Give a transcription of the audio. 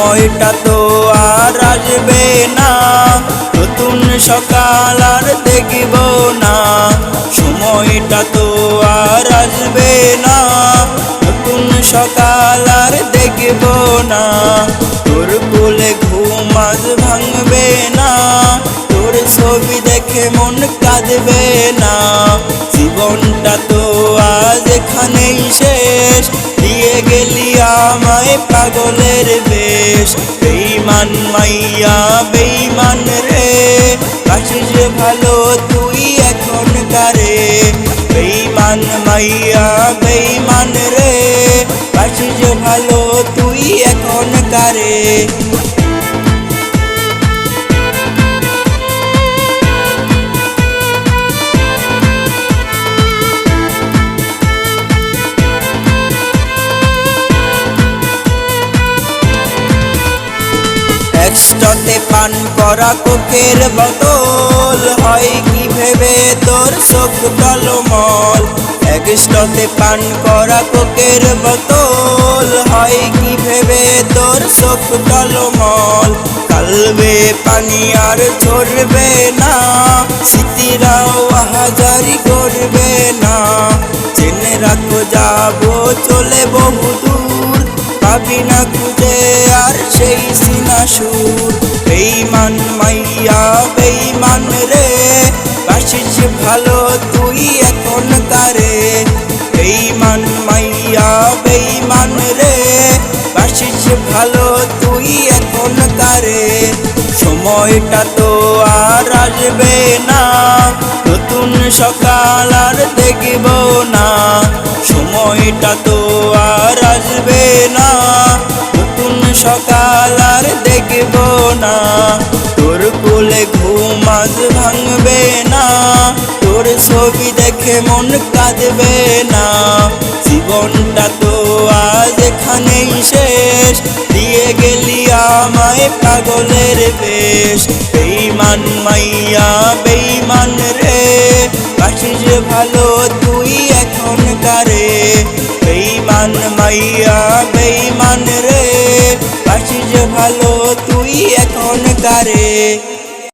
সময়টা তো আর আসবে না। নতুন সকাল আর দেখব না। সময়টা তো আর আসবে না। নতুন সকাল আর দেখব না। তোর বলে ঘুম আজ ভাঙবে না। তোর ছবি দেখে মন কাঁদবে না। জীবনটা তো আজ এখানেই শেষ। দিয়ে গেলি আমায় পাগলের বেশ বেইমান মাইয়া বেইমান রে, কাশিস ভালো, তুই এখন কারে? বেইমান মাইয়া বেইমান রে, কাশিস ভালো, তুই এখন কারে? পান করা কোকের বদল হয় কি ভেবে তোর চোখ টলমল একশতে পান করা কোকের বোতল হয় কি ভেবে তোর চোখ টলমল কালবে পানি আর ঝরবে না। স্মৃতিরাও হাজারি করবে না। জেনে রাখো, যাব, চলে বহু দূর পাবি না খুঁজে আর সেই সিনা সুর। ভালো, তুই এখন কারে? বেইমান মাইয়া বেইমান রে। বাসিস ভালো, তুই এখন কারে? সময়টা তো আর আসবে না। নতুন সকাল আর দেখব না। সময়টা তো আর আসবে না। নতুন সকাল আর দেখব না। মন কাঁদবে না। জীবনটা তো আজ এখানেই শেষ। দিয়ে গেলি আমায় পাগলের বেশ। বেইমান মাইয়া বেইমান রে। যে ভালো তুই এখন কারে? বেইমান মাইয়া বেইমান রে। যে ভালো তুই এখন কারে?